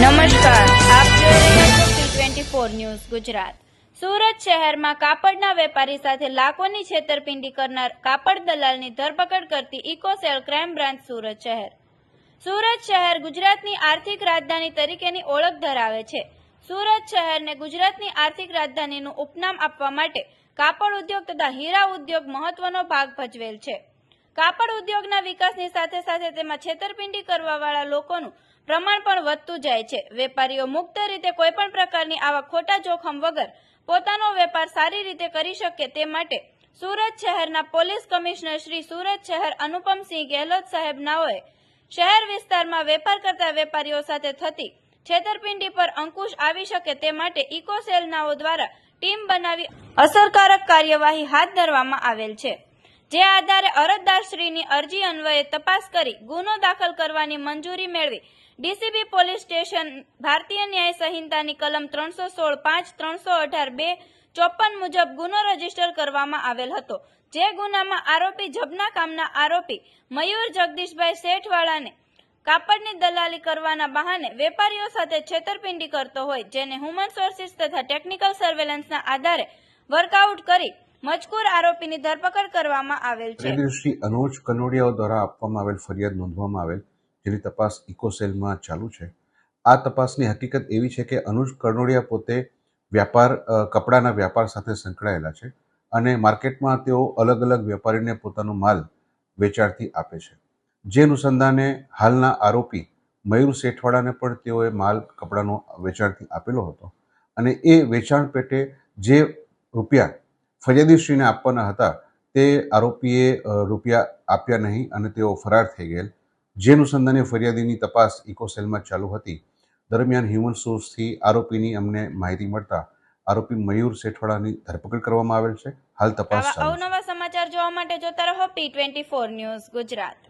નમસ્કાર. આપ જોઈ રહ્યા છો T twenty four news Gujarat. Surat શહેરમાં કાપડના વેપારી સાથે લાખોની છેતરપિંડી કરનાર કાપડ દલાલની ધરપકડ કરતી ઇકોસેલ ક્રાઇમ બ્રાન્ચ સુરત શહેર. સુરત શહેર ગુજરાતની આર્થિક રાજધાની તરીકેની ઓળખ ધરાવે છે. સુરત શહેરને ગુજરાતની આર્થિક રાજધાનીનું ઉપનામ આપવા માટે કાપડ ઉદ્યોગ તથા હીરા ઉદ્યોગ મહત્વનો ભાગ ભજવેલ છે. કાપડ ઉદ્યોગના વિકાસની સાથે સાથે તેમાં છેતરપિંડી કરવાવાળા લોકોનું પ્રમાણ પણ વધતું જાય છે. વેપારીઓ મુક્ત રીતે કોઈપણ પ્રકારની આવા ખોટા જોખમ વગર પોતાનો વેપાર સારી રીતે કરી શકે તે માટે સુરત શહેરના પોલીસ કમિશનર શ્રી સુરત શહેર અનુપમસિંહ ગેહલોત સાહેબ નાઓએ શહેર વિસ્તારમાં વેપાર કરતા વેપારીઓ સાથે થતી છેતરપિંડી પર અંકુશ આવી શકે તે માટે ઇકો નાઓ દ્વારા ટીમ બનાવી અસરકારક કાર્યવાહી હાથ ધરવામાં આવેલ છે. જે આધારે અરજદારશ્રીની અરજી અન્વયે તપાસ કરી ગુનો દાખલ કરવાની મંજૂરી મેળવી. ડીસીબી પોલીસ સ્ટેશન ભારતીય ન્યાય સંહિતાની કલમ ત્રણસો સોળ પાંચ ત્રણસો અઢાર બે ચોપન મુજબ ગુનો રજિસ્ટર કરવામાં આવેલ હતો. જે ગુનામાં આરોપી જબના કામના આરોપી મયુર જગદીશભાઈ શેઠવાળાને કાપડની દલાલી કરવાના બહાને વેપારીઓ સાથે છેતરપિંડી કરતો હોય, જેને હ્યુમન સોર્સિસ તથા ટેકનિકલ સર્વેલન્સના આધારે વર્કઆઉટ કરી મજકૂર આરોપીની ધરપકડ કરવામાં આવેલ છે. શ્રી અનોજ કનોડિયાઓ દ્વારા આપવામાં આવેલ ફરિયાદ નોંધવામાં આવેલ, જેની તપાસ ઇકોસેલમાં ચાલુ છે. આ તપાસની હકીકત એવી છે કે અનુજ કનોડિયા પોતે વ્યાપાર કપડાના વ્યાપાર સાથે સંકળાયેલા છે અને માર્કેટમાં તેઓ અલગ અલગ વેપારીને પોતાનો માલ વેચાણથી આપે છે. જે અનુસંધાને હાલના આરોપી મયુર શેઠવાડાને પણ તેઓએ માલ, કપડાનો વેચાણથી આપેલો હતો અને એ વેચાણ પેટે જે રૂપિયા ફરિયાદીશ્રીને આપવાના હતા તે આરોપીએ રૂપિયા આપ્યા નહીં અને તેઓ ફરાર થઈ ગયેલ. જે અનુસંધાને ફરિયાદીની તપાસ ઇકોસેલમાં ચાલુ હતી. દરમિયાન હ્યુમન સોર્સથી આરોપીની અમને માહિતી મળતા આરોપી મયુર શેઠવાડાની ધરપકડ કરવામાં આવેલ છે. હાલ તપાસ અવનવા સમાચાર જોવા માટે જોતા રહો પી ટ્વેન્ટી ન્યૂઝ ગુજરાત.